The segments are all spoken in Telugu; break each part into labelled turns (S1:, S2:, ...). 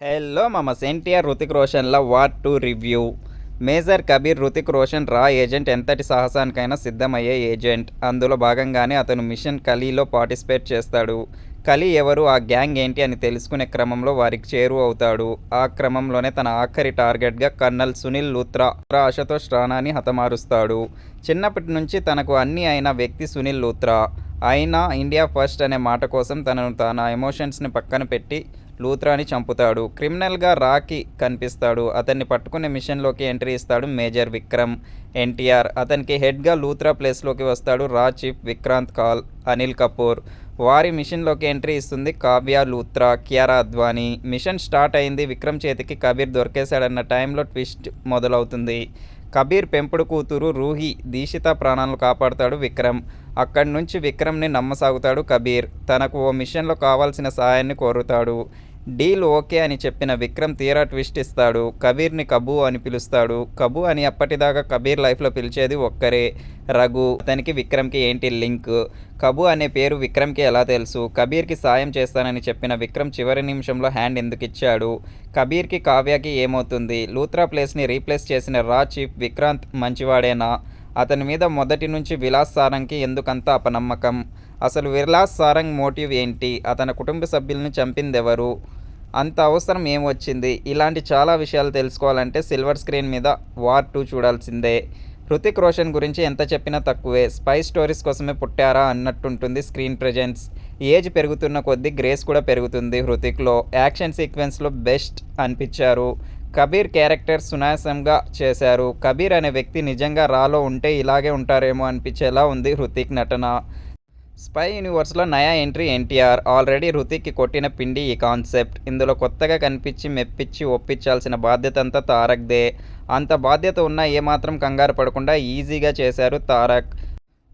S1: హలో మమస్ NTR Hrithik రోషన్ల war two review major Kabir Hrithik Roshan రా ఏజెంట్ ఎంతటి సాహసానికైనా సిద్ధమయ్యే ఏజెంట్ అందులో భాగంగానే అతను మిషన్ కలీలో పార్టిసిపేట్ చేస్తాడు. కలి ఎవరు ఆ గ్యాంగ్ ఏంటి అని తెలుసుకునే క్రమంలో వారికి చేరువ అవుతాడు. ఆ క్రమంలోనే తన ఆఖరి టార్గెట్గా కర్నల్ సునీల్ లూత్రా ఆశతో శ్రాణాన్ని హతమారుస్తాడు. చిన్నప్పటి నుంచి తనకు అన్నీ అయిన వ్యక్తి సునీల్ లూత్రా అయినా ఇండియా ఫస్ట్ అనే మాట కోసం తనను తన ఎమోషన్స్ని పక్కన పెట్టి లూత్రాని చంపుతాడు. క్రిమినల్గా రాకి కనిపిస్తాడు. అతన్ని పట్టుకునే మిషన్లోకి ఎంట్రీ ఇస్తాడు మేజర్ విక్రమ్. ఎన్టీఆర్ అతనికి హెడ్గా లూత్రా ప్లేస్లోకి వస్తాడు రా చీఫ్ విక్రాంత్ కాల్ అనిల్ కపూర్. వారి మిషన్లోకి ఎంట్రీ ఇస్తుంది కావ్య లూత్రా కియారా అద్వానీ. మిషన్ స్టార్ట్ అయింది విక్రమ్ చేతికి కబీర్ దొరికేశాడన్న టైంలో ట్విస్ట్ మొదలవుతుంది. కబీర్ పెంపుడు కూతురు రూహి దీక్షిత ప్రాణాలను కాపాడుతాడు విక్రమ్. అక్కడి నుంచి విక్రమ్ని నమ్మసాగుతాడు కబీర్. తనకు ఓ మిషన్లో కావాల్సిన సహాయాన్ని కోరుతాడు. డీల్ ఓకే అని చెప్పిన విక్రమ్ తీరా ట్విస్ట్ ఇస్తాడు కబీర్ని కబూ అని పిలుస్తాడు. కబూ అని అప్పటిదాకా కబీర్ లైఫ్లో పిలిచేది ఒక్కరే రఘు. అతనికి విక్రమ్కి ఏంటి లింక్? కబూ అనే పేరు విక్రమ్కి ఎలా తెలుసు? కబీర్కి సాయం చేస్తానని చెప్పిన విక్రమ్ చివరి నిమిషంలో హ్యాండ్ ఎందుకు ఇచ్చాడు? కబీర్కి కావ్యకి ఏమవుతుంది? లూత్రా ప్లేస్ని రీప్లేస్ చేసిన రా చీఫ్ విక్రాంత్ మంచివాడేనా? అతని మీద మొదటి నుంచి విలాస్ సారంగ్కి ఎందుకంత అపనమ్మకం? అసలు విలాస్ సారంగ్ మోటివ్ ఏంటి? అతని కుటుంబ సభ్యులను చంపిందెవరు? అంత అవసరం ఏం వచ్చింది? ఇలాంటి చాలా విషయాలు తెలుసుకోవాలంటే సిల్వర్ స్క్రీన్ మీద వార్ టూ చూడాల్సిందే. హృతిక్ రోషన్ గురించి ఎంత చెప్పినా తక్కువే. స్పై స్టోరీస్ కోసమే పుట్టారా అన్నట్టుంటుంది స్క్రీన్ ప్రజెన్స్. ఏజ్ పెరుగుతున్న కొద్దీ గ్రేస్ కూడా పెరుగుతుంది హృతిక్లో. యాక్షన్ సీక్వెన్స్లో బెస్ట్ అనిపించారు. కబీర్ క్యారెక్టర్ సునాయాసంగా చేశారు. కబీర్ అనే వ్యక్తి నిజంగా రాలో ఉంటే ఇలాగే ఉంటారేమో అనిపించేలా ఉంది హృతిక్ నటన. స్పై యూనివర్స్లో నయా ఎంట్రీ ఎన్టీఆర్. ఆల్రెడీ హృతిక్కి కొట్టిన పిండి ఈ కాన్సెప్ట్ ఇందులో కొత్తగా కనిపించి మెప్పించి ఒప్పించాల్సిన బాధ్యత అంతా తారక్దే అంత బాధ్యత ఉన్నా ఏమాత్రం కంగారు పడకుండా ఈజీగా చేశారు తారక్.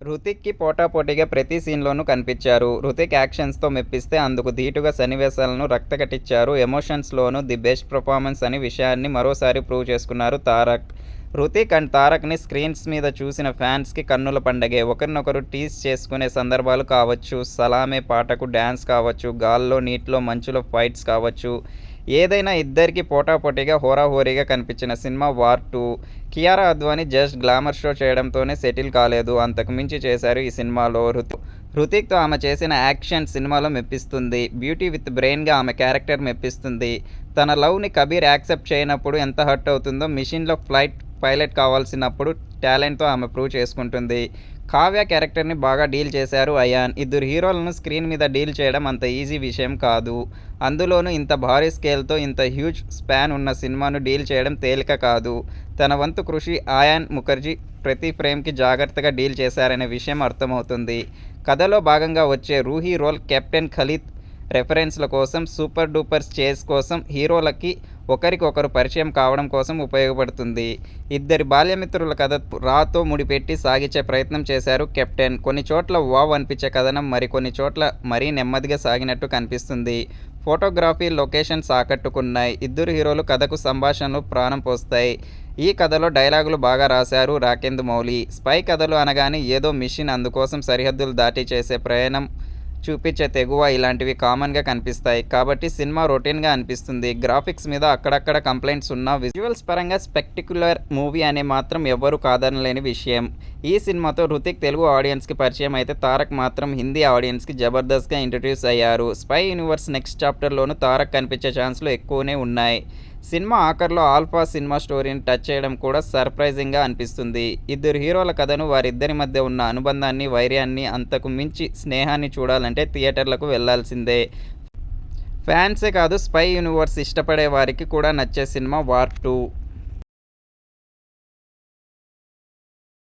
S1: హృతిక్కి పోటాపోటీగా ప్రతి సీన్లోనూ కనిపించారు. హృతిక్ యాక్షన్స్తో మెప్పిస్తే అందుకు ధీటుగా సన్నివేశాలను రక్తకట్టించారు. ఎమోషన్స్లోనూ ది బెస్ట్ పర్ఫార్మెన్స్ అనే విషయాన్ని మరోసారి ప్రూవ్ చేసుకున్నారు తారక్. హృతిక్ అండ్ తారక్ని స్క్రీన్స్ మీద చూసిన ఫ్యాన్స్కి కన్నుల పండగే. ఒకరినొకరు టీస్ చేసుకునే సందర్భాలు కావచ్చు. సలామే పాటకు డ్యాన్స్ కావచ్చు. గాల్లో నీటిలో మంచులో ఫైట్స్ కావచ్చు. ఏదైనా ఇద్దరికి పోటాపోటీగా హోరాహోరీగా కనిపించిన cinema war two. Kiara Advani just glamour show చేయడంతోనే settle కాలేదు. అంతకు మించి చేశారు ఈ సినిమాలో హృతి. హృతిక్తో ఆమె చేసిన యాక్షన్ సినిమాలో మెప్పిస్తుంది. బ్యూటీ విత్ బ్రెయిన్గా ఆమె క్యారెక్టర్ మెప్పిస్తుంది. తన లవ్ని కబీర్ యాక్సెప్ట్ చేయనప్పుడు ఎంత హర్ట్ అవుతుందో మిషన్లో ఫ్లైట్ పైలట్ కావాల్సినప్పుడు టాలెంట్తో ఆమె ప్రూవ్ చేసుకుంటుంది. కావ్య క్యారెక్టర్ని బాగా డీల్ చేశారు అయాన్. ఇద్దరు హీరోలను స్క్రీన్ మీద డీల్ చేయడం అంత ఈజీ విషయం కాదు. అందులోనూ ఇంత భారీ స్కేల్తో ఇంత హ్యూజ్ స్పాన్ ఉన్న సినిమాను డీల్ చేయడం తేలిక కాదు. తన వంతు కృషి ఆయాన్ ముఖర్జీ ప్రతి ఫ్రేమ్కి జాగ్రత్తగా డీల్ చేశారనే విషయం అర్థమవుతుంది. కథలో భాగంగా వచ్చే రూహీ రోల్ కెప్టెన్ ఖలీద్ రెఫరెన్స్ల కోసం సూపర్ డూపర్స్ చేజ్ కోసం హీరోలకి ఒకరికొకరు పరిచయం కావడం కోసం ఉపయోగపడుతుంది. ఇద్దరి బాల్యమిత్రుల కథ రాతో ముడిపెట్టి సాగించే ప్రయత్నం చేశారు కెప్టెన్. కొన్ని చోట్ల వావ్ అనిపించే కథనం మరికొన్ని చోట్ల మరీ నెమ్మదిగా సాగినట్టు కనిపిస్తుంది. ఫోటోగ్రఫీ లొకేషన్స్ ఆకట్టుకున్నాయి. ఇద్దరు హీరోలు కథకు సంభాషణలు ప్రాణం పోస్తాయి. ఈ కథలో డైలాగులు బాగా రాశారు రాకేందు మౌలి స్పై కథలు అనగానే ఏదో మిషన్ అందుకోసం సరిహద్దులు దాటి చేసే ప్రయాణం చూపించే తెగువ ఇలాంటివి కామన్గా కనిపిస్తాయి. కాబట్టి సినిమా రొటీన్గా అనిపిస్తుంది. గ్రాఫిక్స్ మీద అక్కడక్కడ కంప్లైంట్స్ ఉన్న విజువల్స్ పరంగా స్పెక్టిక్యులర్ మూవీ అనే మాత్రం ఎవ్వరూ కాదనలేని విషయం. ఈ సినిమాతో హృతిక్ తెలుగు ఆడియన్స్కి పరిచయం అయితే తారక్ మాత్రం హిందీ ఆడియన్స్కి జబర్దస్త్గా ఇంట్రడ్యూస్ అయ్యారు. స్పై యూనివర్స్ నెక్స్ట్ చాప్టర్లోనూ తారక్ కనిపించే ఛాన్స్లు ఎక్కువనే ఉన్నాయి. సినిమా ఆఖర్లో ఆల్ఫా సినిమా స్టోరీని టచ్ చేయడం కూడా సర్ప్రైజింగ్గా అనిపిస్తుంది. ఇద్దరు హీరోల కథను వారిద్దరి మధ్య ఉన్న అనుబంధాన్ని వైర్యాన్ని అంతకు మించి స్నేహాన్ని చూడాలంటే థియేటర్లకు వెళ్ళాల్సిందే. ఫ్యాన్సే కాదు స్పై యూనివర్స్ ఇష్టపడే వారికి కూడా నచ్చే సినిమా వార్ టూ.